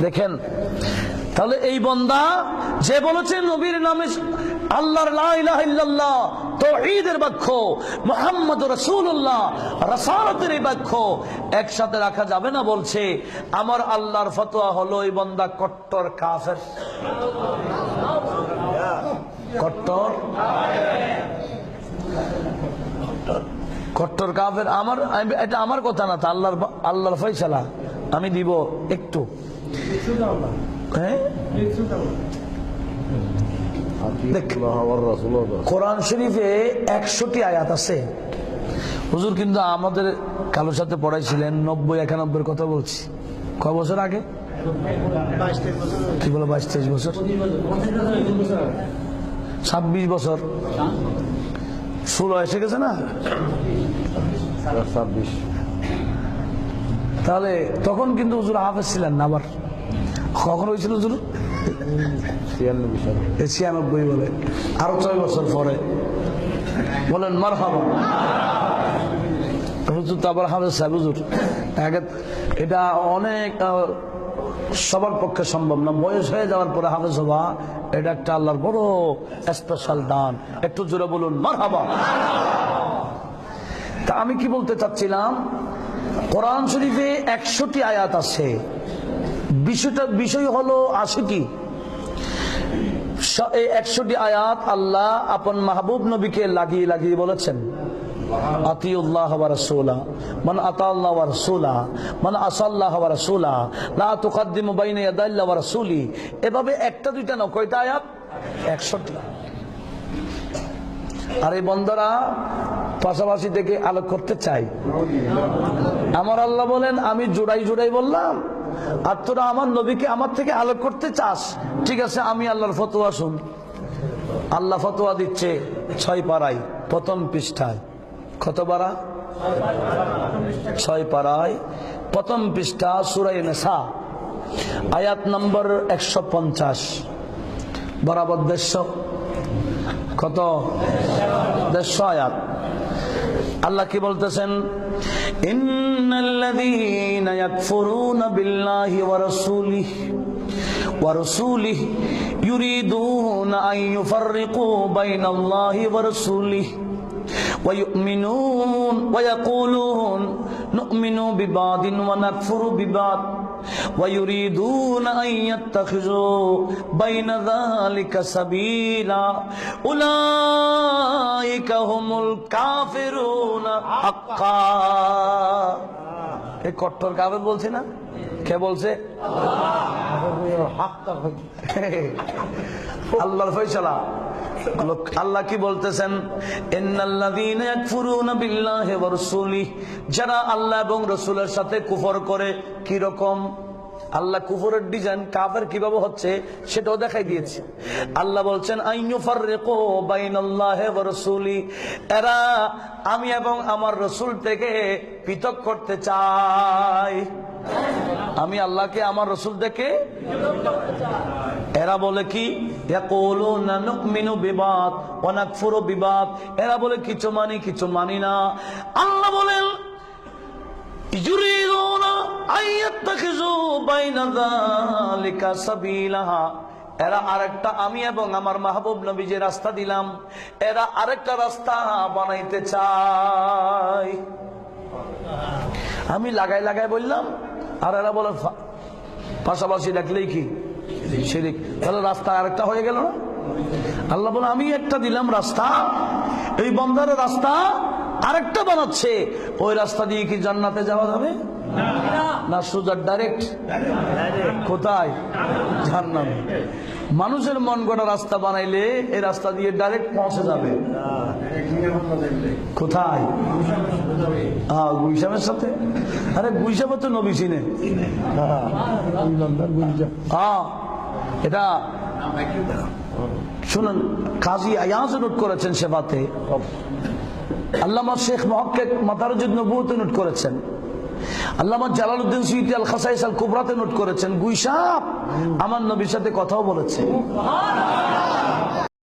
দেখেন তাহলে এই বন্দা যে বলেছে নবীর নামে ইল্লাল্লাহ তাওহীদের বাক্য মুহাম্মদ রাসূলুল্লাহ রাসালাতের এই বাক্য একসাথে রাখা যাবে না বলছে আমার আল্লাহর ফতোয়া হলো এই বন্দা কট্টর কাফের। কট্টর? কট্টর কাফের, আমার এটা আমার কথা না, তা আল্লাহর আল্লাহর ফয়সালা। আমি দিব একটু। হ্যাঁ? কোরআন শরীফে একশোটি আয়াত আছে। হুজুর, কিন্তু আমাদের কালোর সাথে পড়াইছিলেন নব্বই একানব্বই কথা বলছি। কয় বছর আগে? কি বলো বাইশ তেইশ বছর? ছাব্বিশ বছর। ষোলো এসে গেছে না? ছাব্বিশ। তাহলে তখন কিন্তু হুজুর হাফেজ ছিলেন না আবার? কখন হয়েছিল হুজুর? ছিয়ানব্বই বলে। আরও ছয় বছর পরে। বলেন মার হাবা হুজুর তো আবার হাফেজ সাহেব হুজুর। আগে- এটা অনেক সবার পক্ষে সম্ভব না। বয়স হয়ে যাওয়ার পরে হাফেজ হবা এটা একটা আল্লাহর বড় স্পেশাল দান। একটু জোরে বলুন মার তা আমি কি বলতে চাচ্ছিলাম, কোরআন শরীফে একশোটি আয়াত আছে। বিষয়টা বিষয় হলো আশিটি একশোটি আয়াত আল্লাহ আপন মাহবুব নবীকে লাগিয়ে লাগিয়ে বলেছেন। এভাবে একটা, দুইটা না কয়টা আয়াত? 100টি আর এই বন্দরা পাশাপাশি থেকে আলোক করতে চাই। আমার আল্লাহ বলেন, আমি জোড়াই জোড়াই বললাম, আর তোরা আমার নবীকে আমার থেকে আলোক করতে চাস। ঠিক আছে, আমি আল্লাহর ফতোয়া শুন। আল্লাহ ফতোয়া দিচ্ছে ছয় পাড়ায়, প্রথম পৃষ্ঠায়। কত পাড়া ছয় পাড়ায় প্রথম পৃষ্ঠা সুরাই নেশা, আয়াত নম্বর একশো পঞ্চাশ। বরাবর দেড়শো। কত? দেড়শো আয়াত। আল্লাহ কি বলতেছেন? ইন্নাল্লাযীনা ইয়াকফুরুনা বিল্লাহি ওয়া রাসূলিহি ওয়া রাসূলিহি ইউরিদুনা আন ইউফাররিকু বাইনাল্লাহি ওয়া রাসূলিহি ويؤمنون ويقولون نؤمن ببعض ونكفر ببعض ويريدون أن يتخذوا بين ذلك سبيلا أولئك هم الكافرون حقا এই কট্টর কাফের বলছে না কে বলছে আল্লাহর ফয়সালা লোক- আল্লাহ কি বলতেছেন? যারা আল্লাহ এবং রাসূলের সাথে কুফর করে, কি রকম? আল্লাহ কুফরের ডিজাইন কাফের কীভাবে হচ্ছে, সেটাও দেখাই দিয়েছে। আল্লাহ বলছেন এরা আমি এবং আমার রসুল থেকে পৃথক করতে চাই। আমি আল্লাহকে, আমার রসুল দেখে এরা বলে কি? এরা বলে, কিছু মানি কিছু মানি না। আল্লাহ বলেন এরা আরেকটা আমি এবং আমার মাহবুব নবী যে রাস্তা দিলাম, এরা আরেকটা রাস্তা বানাইতে চায়। আমি লাগাই লাগাই বললাম আর এরা বলে পাশাপাশি ডাকলেই কি? শিরিক। তাহলে রাস্তা আরেকটা হয়ে গেল না? আল্লাহ বলে, আমি একটা দিলাম রাস্তা। এই বন্ধারে রাস্তা আরেকটা বানাচ্ছে। ওই রাস্তা দিয়ে কি জান্নাতে যাওয়া যাবে? না, সোজা ডাইরেক্ট কোথায়? জান্নাতে মানুষের মন গড়া রাস্তা বানাইলে এই রাস্তা দিয়ে ডাইরেক্ট পৌঁছে যাবে। কোথায়? হ্যাঁ সাথে। আরে তো চিনে। হ্যাঁ এটা শুনুন, কাজী আয়াজ নোট করেছেন সেবাতে। আল্লামা শেখ মহকেক মাতারুজুদ নবুতে নোট করেছেন। আল্লামা জালালউদ্দিন সুইতি আল খাসাইস আল কুবরাতে নোট করেছেন। গুইসাপ আমার নবীর সাথে কথাও বলেছে।